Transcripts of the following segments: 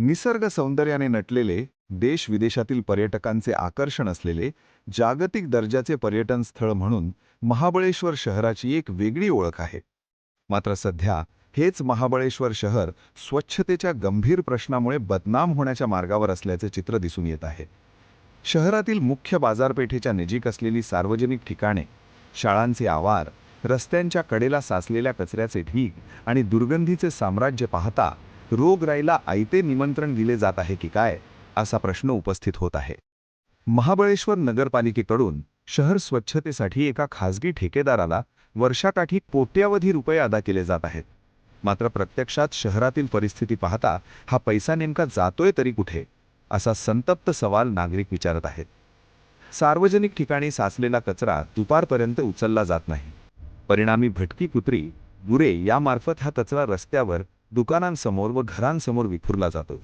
निसर्ग सौंदर्याने नटलेले देश विदेशातील पर्यटकांचे आकर्षण असलेले जागतिक दर्जाचे पर्यटन स्थळ म्हणून महाबळेश्वर शहराची एक वेगळी ओळख आहे. मात्र सध्या हेच महाबळेश्वर शहर स्वच्छतेच्या गंभीर प्रश्नामुळे बदनाम होण्याच्या मार्गावर असल्याचे चित्र दिसून येत आहे. शहरातील मुख्य बाजारपेठेच्या नजीक असलेली सार्वजनिक ठिकाणे शाळांचे आवार रस्त्यांच्या कडेला साचलेल्या कचऱ्याचे ढीग आणि दुर्गंधीचे साम्राज्य पाहता रोगराईला आयते निमंत्रण दिले जात आहे की काय असा प्रश्न उपस्थित होत आहे. महाबळेश्वर नगरपालिकेकडून शहर स्वच्छतेसाठी एका खासगी ठेकेदाराला वर्षाकाठी कोट्यावधी रुपये अदा केले जात आहेत. मात्र प्रत्यक्षात शहरातील परिस्थिती पाहता हा पैसा नेमका जातोय तरी कुठे असा संतप्त सवाल नागरिक विचारत आहेत. सार्वजनिक ठिकाणी साचलेला कचरा दुपारपर्यंत उचलला जात नाही. परिणामी भटकी कुत्री गुरे यामार्फत हा कचरा रस्त्यावर दुकानांसमोर व घरांसमोर विखुरला जातो.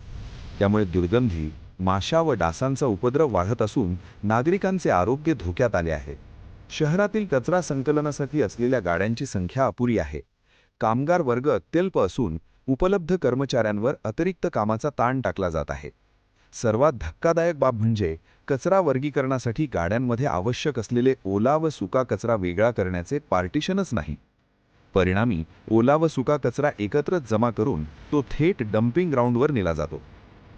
त्यामुळे दुर्गंधी माशा व डासांचा उपद्रव वाढत असून नागरिकांचे आरोग्य धोक्यात आले आहे. शहरातील कचरा संकलनासाठी असलेल्या गाड्यांची संख्या अपुरी आहे. कामगार वर्ग अत्यल्प असून उपलब्ध कर्मचाऱ्यांवर अतिरिक्त कामाचा ताण टाकला जात आहे. सर्वात धक्कादायक बाब म्हणजे कचरा वर्गीकरणासाठी गाड्यांमध्ये आवश्यक असलेले ओला व सुका कचरा वेगळा करण्याचे पार्टिशनच नाही. परिणामी ओला व सुका कचरा एकत्रच जमा करून तो थेट डम्पिंग ग्राउंडवर नेला जातो.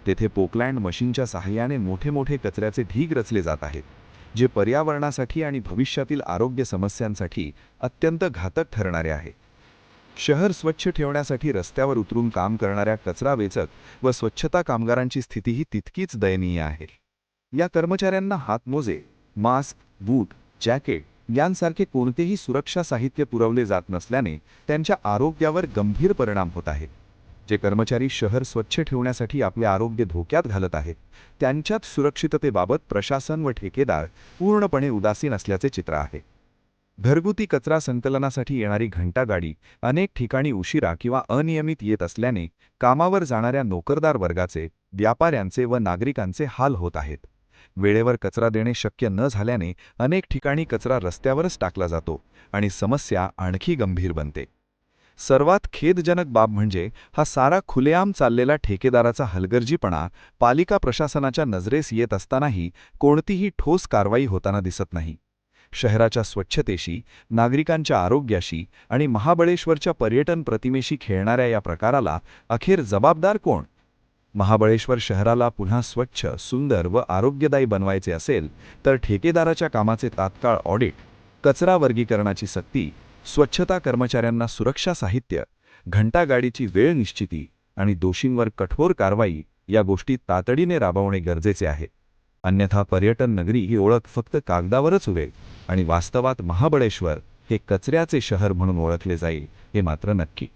तेथे पोकलँड मशीनच्या सहाय्याने मोठे मोठे कचऱ्याचे ढीग रचले जात आहेत जे पर्यावरणासाठी आणि भविष्यातील आरोग्य समस्यांसाठी अत्यंत घातक ठरणारे आहे. शहर स्वच्छ ठेवण्यासाठी रस्त्यावर उतरून काम करणाऱ्या कचरा वेचक व स्वच्छता कामगारांची स्थितीही तितकीच दयनीय आहे. या कर्मचाऱ्यांना हातमोजे मास्क बूट जॅकेट यांसारखे कोणतेही सुरक्षा साहित्य पुरवले जात नसल्याने त्यांच्या आरोग्यावर गंभीर परिणाम होत आहेत जे कर्मचारी शहर स्वच्छ ठेवण्यासाठी आपले आरोग्य धोक्यात घालत आहेत त्यांच्यात सुरक्षिततेबाबत प्रशासन व ठेकेदार पूर्णपणे उदासीन असल्याचे चित्र आहे. घरगुती कचरा संकलनासाठी येणारी घंटागाडी अनेक ठिकाणी उशिरा किंवा अनियमित येत असल्याने कामावर जाणाऱ्या नोकरदार वर्गाचे व्यापाऱ्यांचे व नागरिकांचे हाल होत आहेत. वेळेवर कचरा देणे शक्य न झाल्याने अनेक ठिकाणी कचरा रस्त्यावरच टाकला जातो आणि समस्या आणखी गंभीर बनते. सर्वात खेदजनक बाब म्हणजे हा सारा खुलेआम चाललेला ठेकेदाराचा हलगर्जीपणा पालिका प्रशासनाच्या नजरेस येत असतानाही कोणतीही ठोस कारवाई होताना दिसत नाही. शहराच्या स्वच्छतेशी नागरिकांच्या आरोग्याशी आणि महाबळेश्वरच्या पर्यटन प्रतिमेशी खेळणाऱ्या या प्रकाराला अखेर जबाबदार कोण? महाबळेश्वर शहराला पुन्हा स्वच्छ सुंदर व आरोग्यदायी बनवायचे असेल तर ठेकेदाराच्या कामाचे तात्काळ ऑडिट कचरा वर्गीकरणाची सक्ती स्वच्छता कर्मचाऱ्यांना सुरक्षा साहित्य घंटागाडीची वेळ निश्चिती आणि दोषींवर कठोर कारवाई या गोष्टी तातडीने राबवणे गरजेचे आहे. अन्यथा पर्यटन नगरी ही ओळख फक्त कागदावरच उरेल आणि वास्तवात महाबळेश्वर हे कचऱ्याचे शहर म्हणून ओळखले जाईल हे मात्र नक्की.